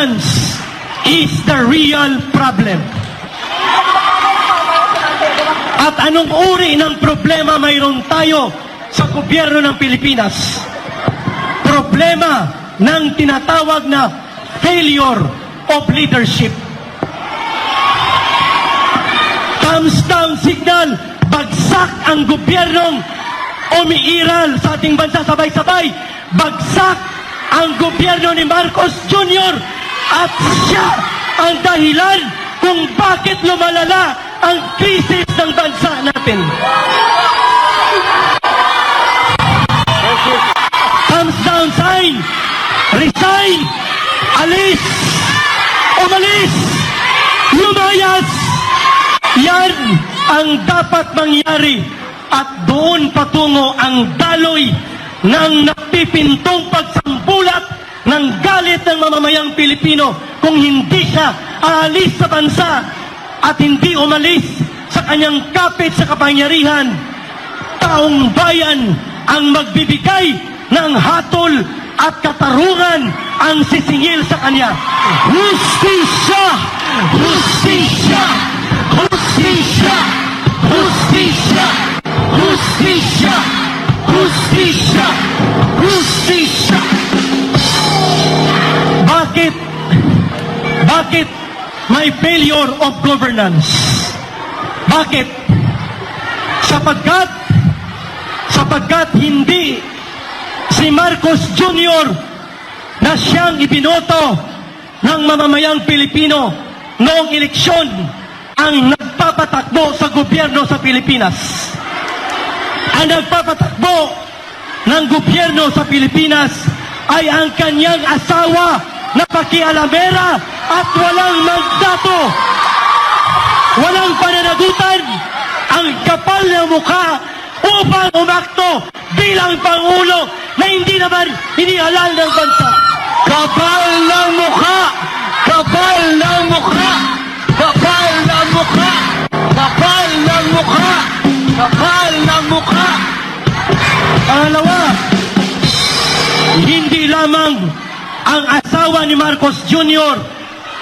governance is the real problem. At anong uri ng problema mayroon tayo sa gobyerno ng Pilipinas? Problema ng tinatawag na failure of leadership. Thumbs down signal, bagsak ang gobyernong umiiral sa ating bansa sabay-sabay. Bagsak ang gobyerno ni Marcos Jr. at siya ang dahilan kung bakit lumalala ang krisis ng bansa natin. Thumbs down sign, resign, alis, umalis, lumayas, yan ang dapat mangyari. At doon patungo ang daloy ng napipintong pagsambulat ng galit ng mamamayang Pilipino kung hindi siya aalis sa bansa at hindi umalis sa kanyang kapit sa kapangyarihan. Taong bayan ang magbibigay ng hatol at katarungan ang sisingil sa kanya. Hustisya! Hustisya! Hustisya! May failure of governance? Bakit? Sapagkat sapagkat hindi si Marcos Jr. na siyang ibinoto ng mamamayang Pilipino noong eleksyon ang nagpapatakbo sa gobyerno sa Pilipinas. Ang nagpapatakbo ng gobyerno sa Pilipinas ay ang kanyang asawa na pakialamera at walang mandato. Walang pananagutan ang kapal ng mukha upang umakto bilang Pangulo na hindi naman inihalal ng bansa. Kapal ng mukha! Kapal ng mukha! Kapal ng mukha! Kapal ng mukha! Kapal ng mukha! Pangalawa, hindi lamang ang asawa ni Marcos Jr.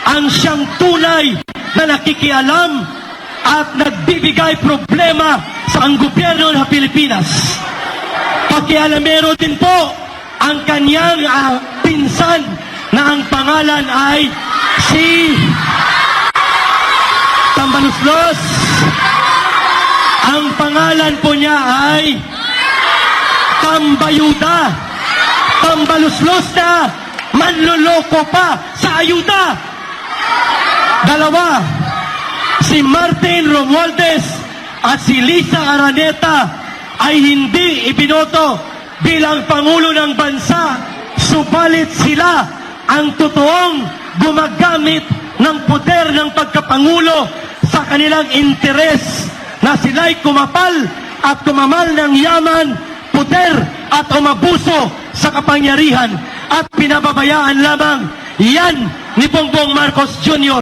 ang siyang tunay na nakikialam at nagbibigay problema sa ang gobyerno ng Pilipinas. Pakialamero din po ang kanyang ah, pinsan na ang pangalan ay si Tambaluslos. Ang pangalan po niya ay Tambayuda. Tambaluslos na manloloko pa sa ayuda. Dalawa, si Martin Romualdez at si Lisa Araneta ay hindi ibinoto bilang Pangulo ng Bansa, subalit sila ang totoong gumagamit ng poder ng pagkapangulo sa kanilang interes na sila'y kumapal at kumamal ng yaman, poder at umabuso sa kapangyarihan pinababayaan lamang yan ni Bongbong Marcos Jr.